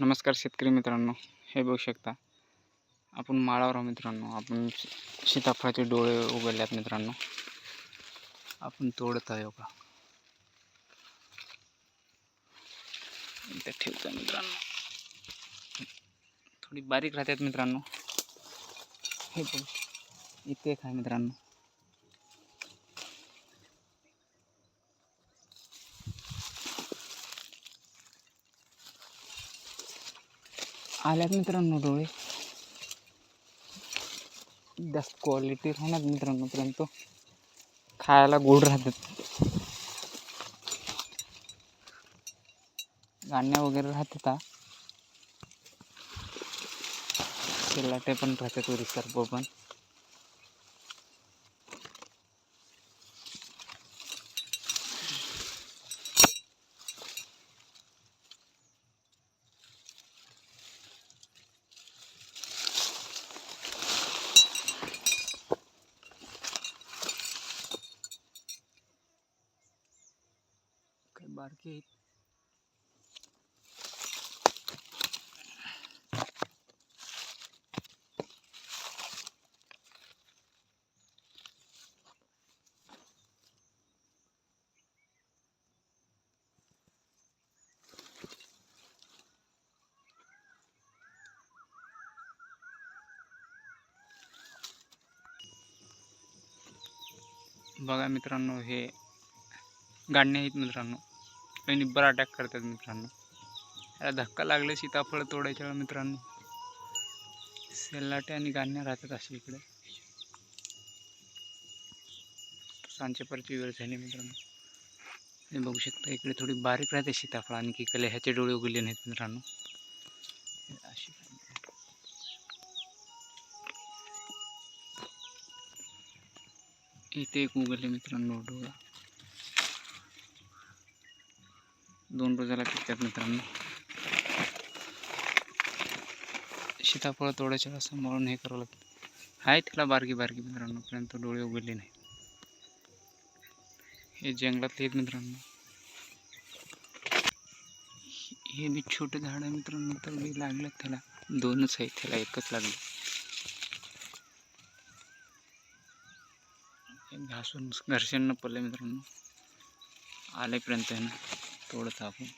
नमस्कार शेतकरी मित्रांनो, हे बघू शकता. आपण माळावर आहोत मित्रांनो. आपण सीताफळाचे डोळे उघडल्यात मित्रांनो. आपण तोडत का इथं थोडी बारीक बघू. इथे एक आहे मित्रांनो. आल्यात मित्रांनो डोळे. जास्त क्वालिटी राहणार मित्रांनो परंतु खायला गोड राहतात. गाण्या वगैरे राहतात तेलाटे पण राहतात सर्व पण. बारके आहेत. बघा मित्रांनो हे गाडणे आहेत मित्रांनो. काही बरा अटॅक करतात मित्रांनो. याला धक्का लागले सीताफळ तोडायच्या वेळा मित्रांनो. सेल्लाटे आणि गाण्या राहतात असे इकडे. सांचे परची वेळ झाली मित्रांनो. हे बघू शकता इकडे थोडी बारीक राहते सीताफळ आणि की कले ह्याचे डोळे उगले नाहीत मित्रांनो. अशी इथे एक उगले मित्रांनो डोळा. दोन रोजाला पिकतात मित्रांनो. सीताफळ तोडायच्या असं सांभाळून हे करावं लागतं. आहे त्याला बारकी बारकी मित्रांनो पर्यंत डोळे उघडले नाही. हे जंगलातले आहेत मित्रांनो. हे बी छोटे झाड आहे मित्रांनो तर बी लागलं त्याला. दोनच आहेत त्याला एकच लागलं. हे घासून घर्षण न पडले मित्रांनो. आलेपर्यंत आहे ना. तोडत आपण